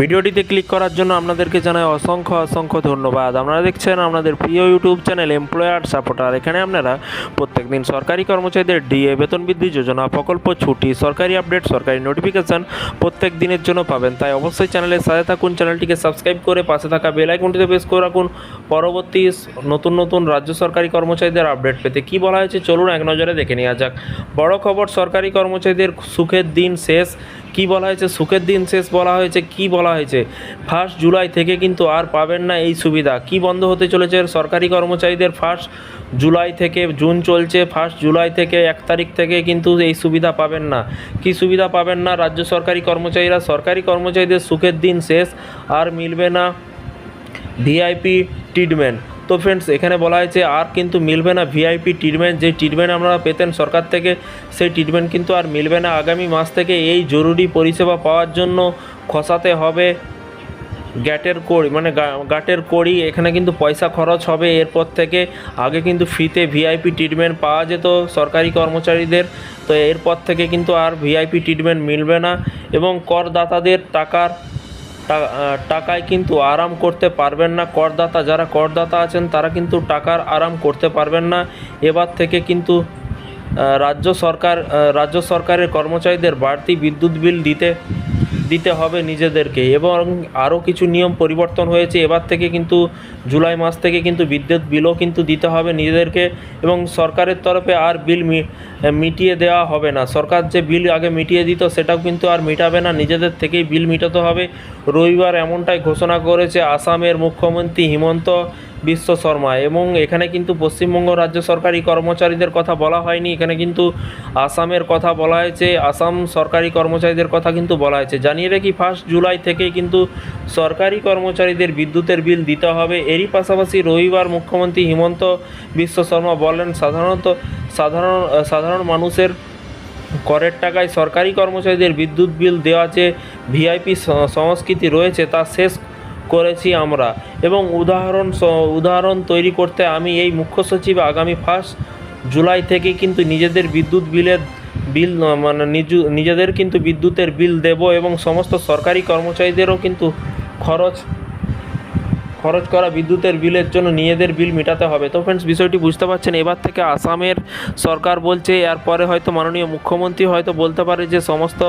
ভিডিওটিতে ক্লিক করার জন্য আপনাদেরকে জানাই অসংখ্য অসংখ্য ধন্যবাদ। আপনারা দেখছেন আপনাদের প্রিয় ইউটিউব চ্যানেল এমপ্লয়ার সাপোর্টার এখানে আপনারা প্রত্যেকদিন সরকারি কর্মচারীদের ডিএ বেতন বৃদ্ধি যোজনা, প্রকল্প ছুটি, সরকারি আপডেট, সরকারি নোটিফিকেশন প্রত্যেক দিনের জন্য পাবেন। তাই অবশ্যই চ্যানেলের সাথে থাকুন, চ্যানেলটিকে সাবস্ক্রাইব করে পাশে থাকা বেল আইকনটিতে প্রেস করে রাখুন। পরবর্তী নতুন নতুন রাজ্য সরকারি কর্মচারীদের আপডেট পেতে কি বলা হয়েছে চলুন এক নজরে দেখে নেওয়া যাক। বড় খবর, সরকারি কর্মচারীদের সুখের দিন শেষ। কি বলা হয়েছে, সুখের দিন শেষ বলা হয়েছে, কি বলা হয়েছে? ফার্স্ট জুলাই থেকে কিন্তু আর পাবেন না এই সুবিধা। কি বন্ধ হতে চলেছে সরকারি কর্মচারীদের? ফার্স্ট জুলাই থেকে জুন চলছে, ফার্স্ট জুলাই থেকে এক তারিখ থেকে কিন্তু এই সুবিধা পাবেন না। কি সুবিধা পাবেন না? রাজ্য সরকারি কর্মচারীরা, সরকারি কর্মচারীদের সুখের দিন শেষ আর মিলবে না। VIP treatment. তো ফ্রেন্ডস এখানে বলা হয়েছে আর কিন্তু মিলবে না ভিআইপি ট্রিটমেন্ট যে ট্রিটমেন্ট আপনারা পেতেন সরকার থেকে, সেই ট্রিটমেন্ট কিন্তু আর মিলবে না। আগামী মাস থেকে এই জরুরি পরিষেবা পাওয়ার জন্য খসাতে হবে গ্যাটের কড়ি মানে গাটের কড়ি। এখানে কিন্তু পয়সা খরচ হবে এরপর থেকে। আগে কিন্তু ফ্রিতে ভিআইপি ট্রিটমেন্ট পাওয়া যেত সরকারি কর্মচারীদের। তো এরপর থেকে কিন্তু আর ভিআইপি ট্রিটমেন্ট মিলবে না। এবং করদাতাদের টাকার টাকায় কিন্তু আরাম করতে পারবেন না। করদাতা, যারা করদাতা আছেন, তারা কিন্তু টাকার আরাম করতে পারবেন না। এবার থেকে কিন্তু রাজ্য সরকার রাজ্য সরকারের কর্মচারীদের বাড়তি বিদ্যুৎ বিল দিতে দিতে হবে নিজেদেরকে এবং আরও কিছু নিয়ম পরিবর্তন হয়েছে। এবার থেকে কিন্তু জুলাই মাস থেকে কিন্তু বিদ্যুৎ বিলও কিন্তু দিতে হবে নিজেদেরকে এবং সরকারের তরফে আর বিল মিটিয়ে দেওয়া হবে না। সরকার যে বিল আগে মিটিয়ে দিত সেটাও কিন্তু আর মেটাবে না। নিজেদের থেকেই বিল মিটাতে হবে। রবিবার এমনটাই ঘোষণা করেছে আসামের মুখ্যমন্ত্রী হিমন্ত বিশ্ব শর্মা। এবং এখানে কিন্তু পশ্চিমবঙ্গ রাজ্য সরকারি কর্মচারীদের কথা বলা হয়নি। এখানে কিন্তু আসামের কথা বলা হয়েছে, আসাম সরকারি কর্মচারীদের কথা কিন্তু বলা হয়েছে। জানিয়ে রাখি ফার্স্ট জুলাই থেকেই কিন্তু সরকারি কর্মচারীদের বিদ্যুতের বিল দিতে হবে। এরই পাশাপাশি রবিবার মুখ্যমন্ত্রী হিমন্ত বিশ্ব শর্মা বলেন সাধারণত সাধারণ সাধারণ মানুষের করের টাকায় সরকারি কর্মচারীদের বিদ্যুৎ বিল দেওয়া যে ভিআইপি সংস্কৃতি রয়েছে, তা শেষ করেছি আমরা। এবং উদাহরণ উদাহরণ তৈরি করতে আমি এই মুখ্য সচিব আগামী ফার্স্ট জুলাই থেকে কিন্তু নিজেদের বিদ্যুৎ বিলের বিল মানে নিজু- নিজেদের কিন্তু বিদ্যুতের বিল দেব এবং সমস্ত সরকারি কর্মচারীদেরও কিন্তু খরচ খরচ করা বিদ্যুতের বিলের জন্য নিজেদের বিল মেটাতে হবে। তো ফ্রেন্ডস বিষয়টি বুঝতে পারছেন। এবার থেকে আসামের সরকার বলছে, এরপরে হয়তো মাননীয় মুখ্যমন্ত্রী হয়তো বলতে পারে যে সমস্ত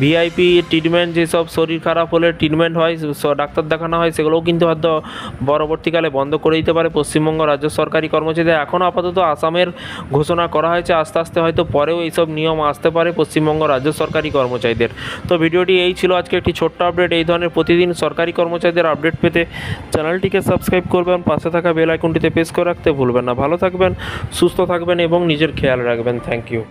ভিআইপি ট্রিটমেন্ট যেসব শরীর খারাপ হলে ট্রিটমেন্ট হয় ডাক্তার দেখানো হয়, সেগুলোও কিন্তু হয়তো পরবর্তীকালে বন্ধ করে দিতে পারে। পশ্চিমবঙ্গ রাজ্য সরকারি কর্মচারীদের এখনও আপাতত আসামের ঘোষণা করা হয়েছে। আস্তে আস্তে হয়তো পরেও এইসব নিয়ম আসতে পারে পশ্চিমবঙ্গ রাজ্য সরকারি কর্মচারীদের। তো ভিডিওটি এই ছিল আজকে একটি ছোট্ট আপডেট এই ধরনের প্রতিদিন সরকারি কর্মচারীদের আপডেট পেতে চ্যানেলটিকে সাবস্ক্রাইব করবেন, পাশে থাকা বেল আইকনটিতে প্রেস করে রাখতে ভুলবেন না। ভালো থাকবেন, সুস্থ থাকবেন এবং নিজের খেয়াল রাখবেন। Thank you